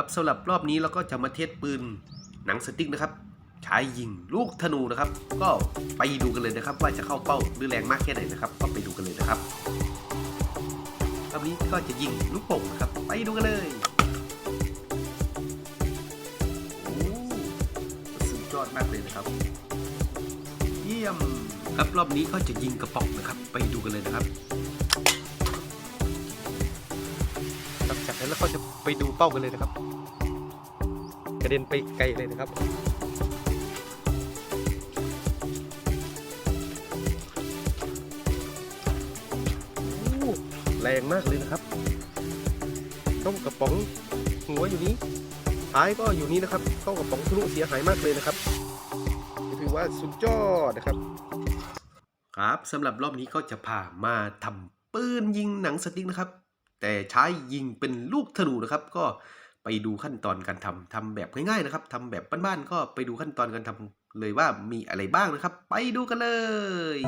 ครับสำหรับรอบนี้เราก็จะมาเทสปืนหนังสติ๊กนะครับใช้ยิงลูกธนูนะครับ ก็ไปดูกันเลยนะครับ ว่าจะเข้าเป้าหรือแรงมากแค่ไหนนะครับ ก็ไปดูกันเลยนะครับรอบนี้ก็จะยิงลูกโป่งนะครับ ไปดูกันเลยโอ้สุดยอดมากเลยนะครับ เยี่ยมครับรอบนี้ก็จะยิงกระป๋องนะครับ ไปดูกันเลยนะครับ แล้วก็จะไปดูเป้ากันเลยนะครับ กระเด็นไปไกลเลยนะครับแรงมากเลยนะครับเข้ากระป๋องหัวอยู่นี้ท้ายก็อยู่นี้นะครับเข้ากระป๋องทะลุเสียหายมากเลยนะครับถือว่าสุดยอดนะครับ ครับสำหรับรอบนี้ก็จะพามาทำปืนยิงหนังสติ๊กนะครับ แต่ใช้ยิงเป็นลูกธนูนะครับ ก็ไปดูขั้นตอนการทำทำแบบง่ายๆนะครับทำแบบบ้านๆก็ไปดูขั้นตอนการทำเลยว่ามีอะไรบ้างนะครับ ไปดูกันเลย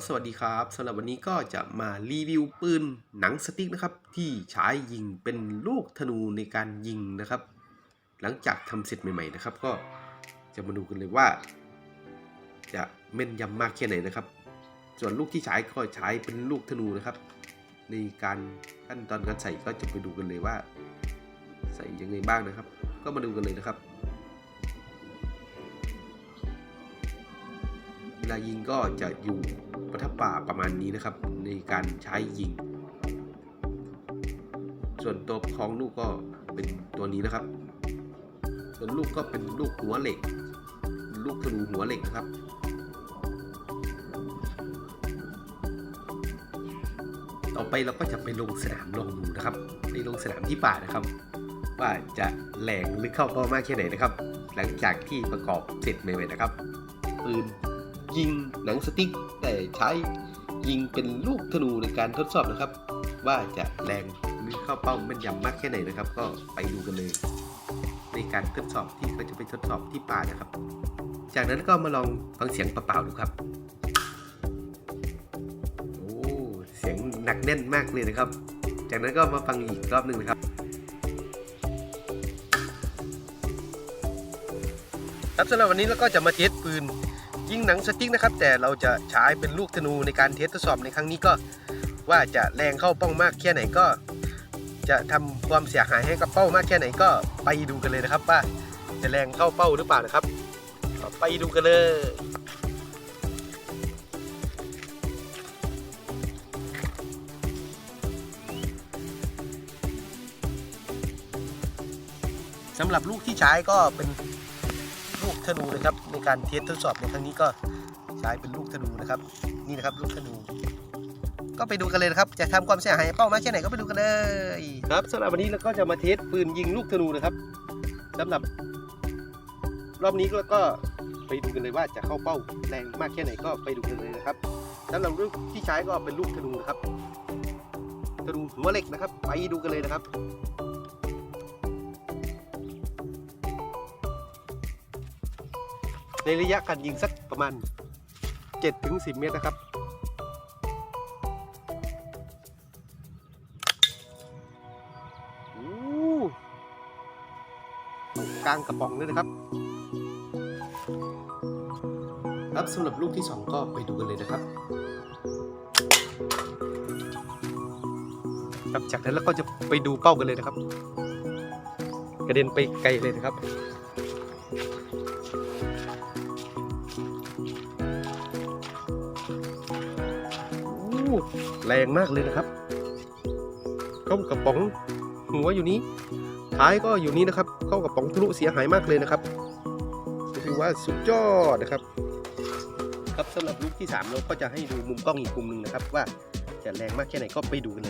ก็สวัสดีครับสำหรับวันนี้ก็จะมารีวิวปืนหนังสติ๊กนะครับ ที่ใช้ยิงเป็นลูกธนูในการยิงนะครับ หลังจากทำเสร็จใหม่ๆนะครับ ก็จะมาดูกันเลยว่า จะแม่นยำมากแค่ไหนนะครับ ส่วนลูกที่ใช้ก็ใช้เป็นลูกธนูนะครับ ในการขั้นตอนการใส่ก็จะไปดูกันเลยว่า ใส่ยังไงบ้างนะครับ ก็มาดูกันเลยนะครับ ลายิงก็จะอยู่ประทับป่าประมาณนี้นะครับ ในการใช้ยิง ส่วนตัวประคองลูกก็เป็นตัวนี้นะครับ ส่วนลูกก็เป็นลูกหัวเหล็ก ลูกธนูหัวเหล็กนะครับต่อไปเราก็จะไปลงสนามลองดูนะครับ ไปลงสนามที่ป่านะครับ ว่าจะแหลงหรือเข้าเป้ามากแค่ไหนนะครับ หลังจากที่ประกอบเสร็จใหม่ๆนะครับปืน ยิงหนังสติ๊กแต่ใช้ยิงเป็นลูกธนูในการทดสอบนะครับ ว่าจะแรงหรือเข้าเป้าแม่นยำมากแค่ไหนนะครับ ก็ไปดูกันเลย ในการทดสอบที่เขาจะไปทดสอบที่ป่านะครับ จากนั้นก็มาลองฟังเสียงเปล่าๆดูครับโอ้เสียงหนักแน่นมากเลยนะครับ จากนั้นก็มาฟังอีกรอบหนึ่งนะครับครับสำหรับวันนี้เราก็จะมาเทสปืน ยิงหนังสติ๊กนะครับ แต่เราจะใช้เป็นลูกธนูในการเทสทดสอบในครั้งนี้ก็ ว่าจะแรงเข้าเป้ามากแค่ไหนก็ จะทำความเสียหายให้กับเป้ามากแค่ไหนก็ไปดูกันเลยนะครับ ว่าจะแรงเข้าเป้าหรือเปล่านะครับ ไปดูกันเลยสำหรับลูกที่ใช้ก็เป็น ธนูนะครับ ในการเทสทดสอบในครั้งนี้ก็ใช้เป็นลูกธนูนะครับ นี่นะครับลูกธนู ก็ไปดูกันเลยนะครับ จะทำความเสียหายเป้ามากแค่ไหนก็ไปดูกันเลยครับสำหรับวันนี้เราก็จะมาเทสปืนยิงลูกธนูนะครับสำหรับ รอบนี้เราก็ไปดูกันเลยว่าจะเข้าเป้าแรงมากแค่ไหนก็ไปดูกันเลยนะครับสำหรับลูกที่ใช้ก็เป็นลูกธนูนะครับธนูหัวเหล็กนะครับ ไปดูกันเลยนะครับ ในระยะการยิงสักประมาณ 7-10 เมตรนะครับโอ้กลางกระป๋องเลยนะครับ ครับสำหรับลูกที่ 2 ก็ไปดูกันเลยนะครับ ครับจากนั้นแล้วก็จะไปดูเป้ากันเลยนะครับ กระเด็นไปไกลเลยนะครับ แรงมากเลยนะครับเข้ากระป๋องหัวอยู่นี้ ท้ายก็อยู่นี้นะครับ เข้ากระป๋องทะลุเสียหายมากเลยนะครับถือว่าสุดยอดนะครับ ครับสำหรับลูกที่3เราก็จะให้ดูมุมกล้องอีกมุมหนึ่งนะครับ ว่าจะแรงมากแค่ไหนก็ไปดูกันเลย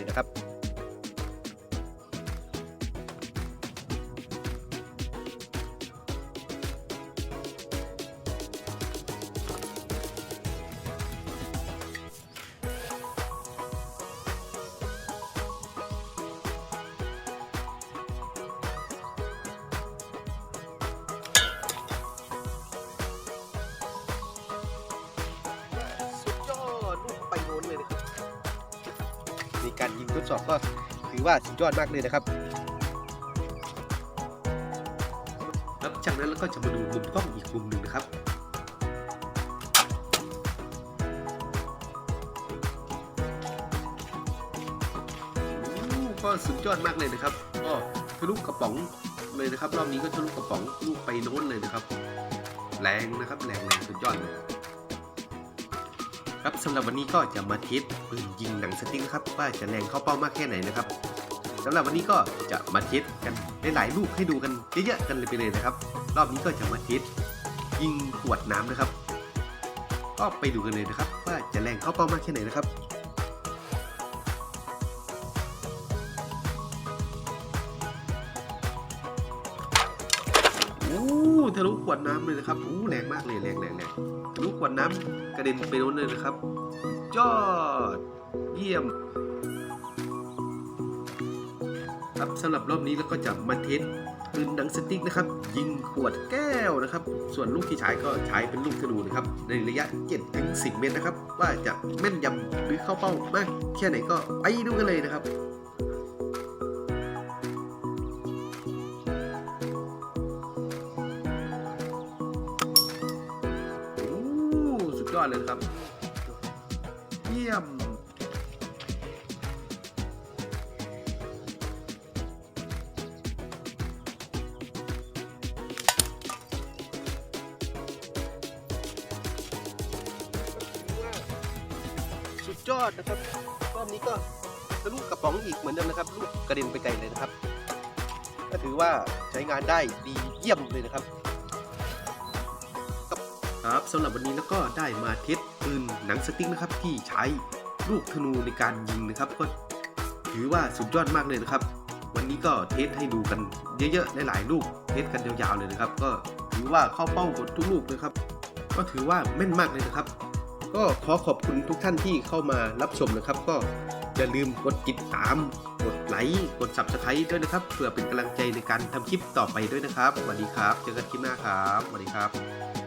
การยิงทดสอบก็ถือว่าสุดยอดมากเลยนะครับแล้วจากนั้นเราก็จะมาดูมุมกล้องอีกมุมหนึ่งนะครับก็สุดยอดมากเลยนะครับ ก็ทะลุกระป๋องเลยนะครับ รอบนี้ก็ทะลุกระป๋องลูกไปโน้นเลยนะครับ แรงนะครับแรงแรงสุดยอดเลย ครับสำหรับวันนี้ก็จะมาเทสปืนยิงหนังสติ๊กนะครับว่าจะแรงเข้าเป้ามากแค่ไหนนะครับสำหรับวันนี้ก็จะมาเทสกันหลายๆลูกให้ดูกันเยอะๆกันเลยไปเลยนะครับ รอบนี้ก็จะมาเทสยิงขวดน้ำนะครับ ก็ไปดูกันเลยนะครับ ว่าจะแรงเข้าเป้ามากแค่ไหนนะครับอู้ทะลุขวดน้ำเลยนะครับอู้แรงมากเลยแรงแรงแรง ทะลุขวดน้ำกระเด็นไปโน้นเลยนะครับ ยอดเยี่ยม ครับสำหรับรอบนี้เราก็จะมาเทสปืนหนังสติ๊กนะครับ ยิงขวดแก้วนะครับ ส่วนลูกที่ใช้ก็ใช้เป็นลูกธนูนะครับ ในระยะ7ถึง10 เมตรนะครับ ว่าจะแม่นยำหรือเข้าเป้ามากแค่ไหนก็ไปดูกันเลยนะครับ อดเลยครับ เยี่ยม สุดยอดนะครับ รอบนี้ก็ทะลุกระป๋องอีกเหมือนเดิมนะครับ ลูกกระเด็นไปไกลเลยนะครับ ก็ถือว่าใช้งานได้ดีเยี่ยมเลยนะครับ ครับสำหรับวันนี้แล้วก็ได้มาเทสปืนหนังสติ๊กนะครับที่ใช้ลูกธนูในการยิงนะครับ ก็ถือว่าสุดยอดมากเลยนะครับ วันนี้ก็เทสให้ดูกันเยอะๆหลายๆลูกเทสกันยาวๆเลยนะครับ ก็ถือว่าเข้าเป้าหมดทุกลูกเลยครับ ก็ถือว่าแม่นมากเลยนะครับ ก็ขอขอบคุณทุกท่านที่เข้ามารับชมนะครับ ก็อย่าลืมกดติดตาม กดไลค์กด subscribe ด้วยนะครับเพื่อเป็นกำลังใจในการทำคลิปต่อไปด้วยนะครับสวัสดีครับ เจอกันคลิปหน้าครับสวัสดีครับ